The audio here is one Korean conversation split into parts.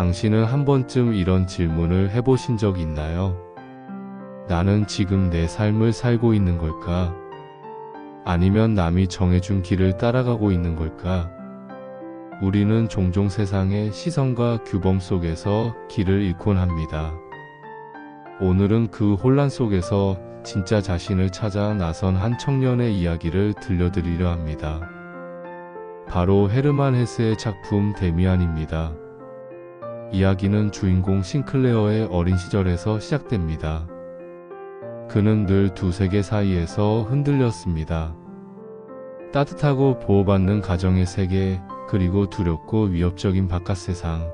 당신은 한 번쯤 이런 질문을 해보신 적 있나요? 나는 지금 내 삶을 살고 있는 걸까? 아니면 남이 정해준 길을 따라가고 있는 걸까? 우리는 종종 세상의 시선과 규범 속에서 길을 잃곤 합니다. 오늘은 그 혼란 속에서 진짜 자신을 찾아 나선 한 청년의 이야기를 들려드리려 합니다. 바로 헤르만 헤스의 작품 데미안입니다. 이야기는 주인공 싱클레어의 어린 시절에서 시작됩니다. 그는 늘 두 세계 사이에서 흔들렸습니다. 따뜻하고 보호받는 가정의 세계, 그리고 두렵고 위협적인 바깥 세상.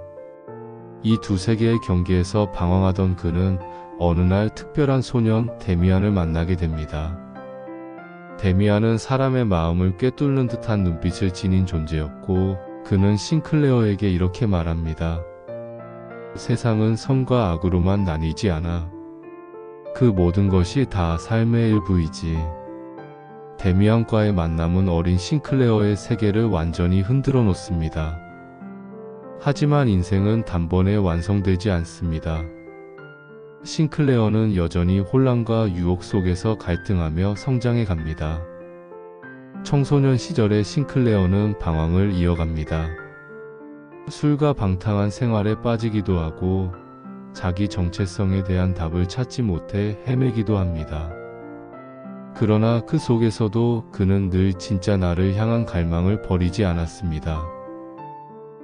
이 두 세계의 경계에서 방황하던 그는 어느 날 특별한 소년 데미안을 만나게 됩니다. 데미안은 사람의 마음을 꿰뚫는 듯한 눈빛을 지닌 존재였고, 그는 싱클레어에게 이렇게 말합니다. 세상은 선과 악으로만 나뉘지 않아. 그 모든 것이 다 삶의 일부이지. 데미안과의 만남은 어린 싱클레어의 세계를 완전히 흔들어 놓습니다. 하지만 인생은 단번에 완성되지 않습니다. 싱클레어는 여전히 혼란과 유혹 속에서 갈등하며 성장해 갑니다. 청소년 시절의 싱클레어는 방황을 이어갑니다. 술과 방탕한 생활에 빠지기도 하고 자기 정체성에 대한 답을 찾지 못해 헤매기도 합니다. 그러나 그 속에서도 그는 늘 진짜 나를 향한 갈망을 버리지 않았습니다.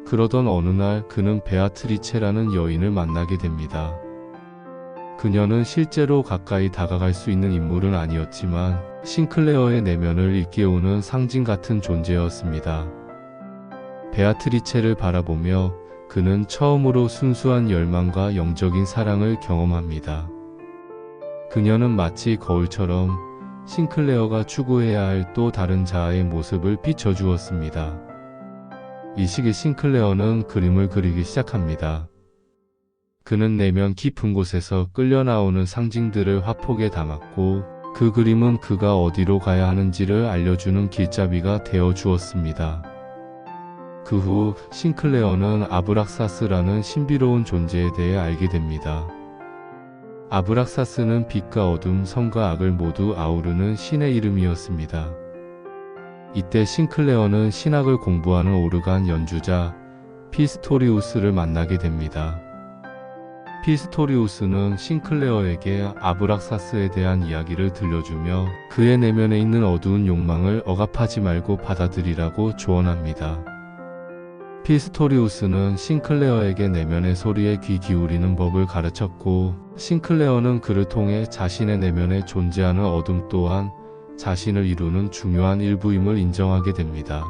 그러던 어느 날 그는 베아트리체라는 여인을 만나게 됩니다. 그녀는 실제로 가까이 다가갈 수 있는 인물은 아니었지만 싱클레어의 내면을 일깨우는 상징 같은 존재였습니다. 베아트리체를 바라보며 그는 처음으로 순수한 열망과 영적인 사랑을 경험합니다. 그녀는 마치 거울처럼 싱클레어가 추구해야 할 또 다른 자아의 모습을 비춰주었습니다. 이 시기 싱클레어는 그림을 그리기 시작합니다. 그는 내면 깊은 곳에서 끌려 나오는 상징들을 화폭에 담았고 그 그림은 그가 어디로 가야 하는지를 알려주는 길잡이가 되어 주었습니다. 그 후 싱클레어는 아브락사스라는 신비로운 존재에 대해 알게 됩니다. 아브락사스는 빛과 어둠, 선과 악을 모두 아우르는 신의 이름이었습니다. 이때 싱클레어는 신학을 공부하는 오르간 연주자 피스토리우스를 만나게 됩니다. 피스토리우스는 싱클레어에게 아브락사스에 대한 이야기를 들려주며 그의 내면에 있는 어두운 욕망을 억압하지 말고 받아들이라고 조언합니다. 피스토리우스는 싱클레어에게 내면의 소리에 귀 기울이는 법을 가르쳤고 싱클레어는 그를 통해 자신의 내면에 존재하는 어둠 또한 자신을 이루는 중요한 일부임을 인정하게 됩니다.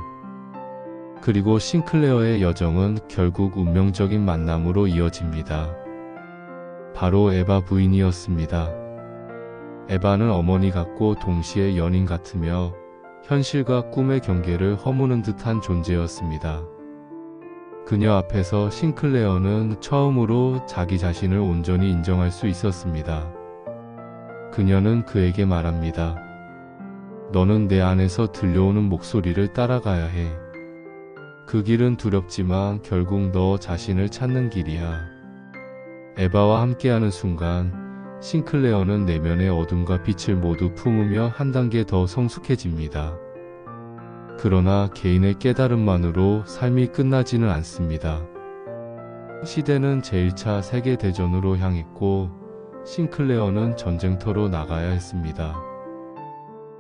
그리고 싱클레어의 여정은 결국 운명적인 만남으로 이어집니다. 바로 에바 부인이었습니다. 에바는 어머니 같고 동시에 연인 같으며 현실과 꿈의 경계를 허무는 듯한 존재였습니다. 그녀 앞에서 싱클레어는 처음으로 자기 자신을 온전히 인정할 수 있었습니다. 그녀는 그에게 말합니다. 너는 내 안에서 들려오는 목소리를 따라가야 해. 그 길은 두렵지만 결국 너 자신을 찾는 길이야. 에바와 함께하는 순간 싱클레어는 내면의 어둠과 빛을 모두 품으며 한 단계 더 성숙해집니다. 그러나 개인의 깨달음만으로 삶이 끝나지는 않습니다. 시대는 제1차 세계대전으로 향했고 싱클레어는 전쟁터로 나가야 했습니다.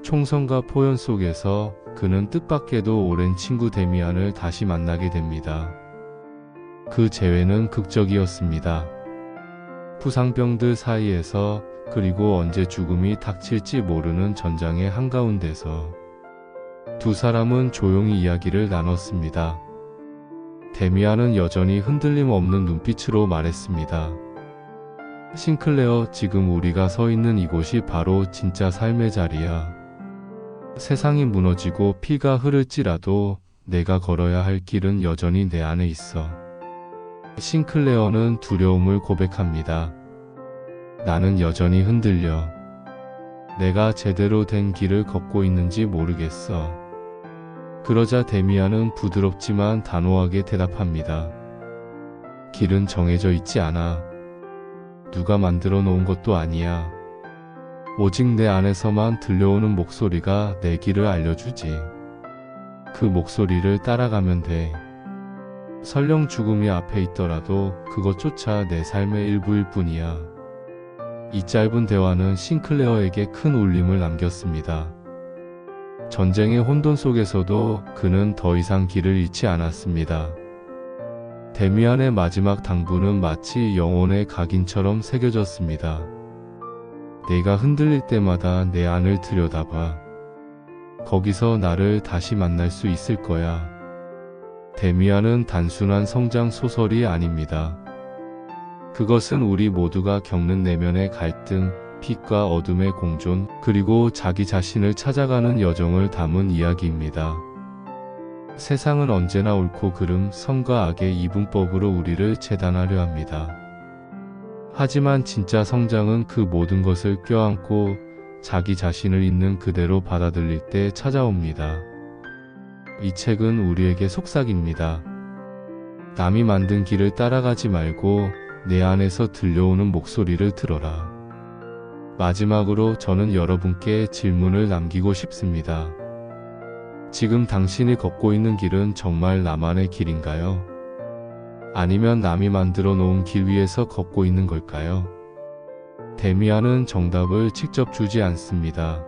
총선과 포연 속에서 그는 뜻밖에도 오랜 친구 데미안을 다시 만나게 됩니다. 그 재회는 극적이었습니다. 부상병들 사이에서 그리고 언제 죽음이 닥칠지 모르는 전장의 한가운데서 두 사람은 조용히 이야기를 나눴습니다. 데미안은 여전히 흔들림 없는 눈빛으로 말했습니다. 싱클레어, 지금 우리가 서 있는 이곳이 바로 진짜 삶의 자리야. 세상이 무너지고 피가 흐를지라도 내가 걸어야 할 길은 여전히 내 안에 있어. 싱클레어는 두려움을 고백합니다. 나는 여전히 흔들려. 내가 제대로 된 길을 걷고 있는지 모르겠어. 그러자 데미안은 부드럽지만 단호하게 대답합니다. 길은 정해져 있지 않아. 누가 만들어 놓은 것도 아니야. 오직 내 안에서만 들려오는 목소리가 내 길을 알려주지. 그 목소리를 따라가면 돼. 설령 죽음이 앞에 있더라도 그것조차 내 삶의 일부일 뿐이야. 이 짧은 대화는 싱클레어에게 큰 울림을 남겼습니다. 전쟁의 혼돈 속에서도 그는 더 이상 길을 잃지 않았습니다. 데미안의 마지막 당부는 마치 영혼의 각인처럼 새겨졌습니다. 내가 흔들릴 때마다 내 안을 들여다봐. 거기서 나를 다시 만날 수 있을 거야. 데미안은 단순한 성장 소설이 아닙니다. 그것은 우리 모두가 겪는 내면의 갈등, 빛과 어둠의 공존, 그리고 자기 자신을 찾아가는 여정을 담은 이야기입니다. 세상은 언제나 옳고 그름, 선과 악의 이분법으로 우리를 재단하려 합니다. 하지만 진짜 성장은 그 모든 것을 껴안고 자기 자신을 있는 그대로 받아들일 때 찾아옵니다. 이 책은 우리에게 속삭입니다. 남이 만든 길을 따라가지 말고 내 안에서 들려오는 목소리를 들어라. 마지막으로 저는 여러분께 질문을 남기고 싶습니다. 지금 당신이 걷고 있는 길은 정말 나만의 길인가요? 아니면 남이 만들어 놓은 길 위에서 걷고 있는 걸까요? 데미안은 정답을 직접 주지 않습니다.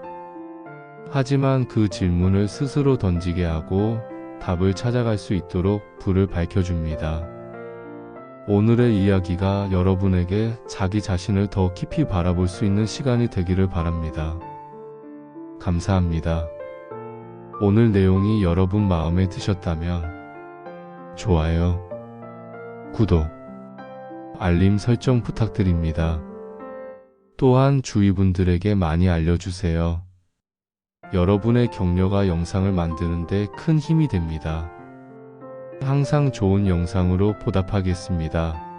하지만 그 질문을 스스로 던지게 하고 답을 찾아갈 수 있도록 불을 밝혀줍니다. 오늘의 이야기가 여러분에게 자기 자신을 더 깊이 바라볼 수 있는 시간이 되기를 바랍니다. 감사합니다. 오늘 내용이 여러분 마음에 드셨다면 좋아요, 구독, 알림 설정 부탁드립니다. 또한 주위 분들에게 많이 알려주세요. 여러분의 격려가 영상을 만드는데 큰 힘이 됩니다. 항상 좋은 영상으로 보답하겠습니다.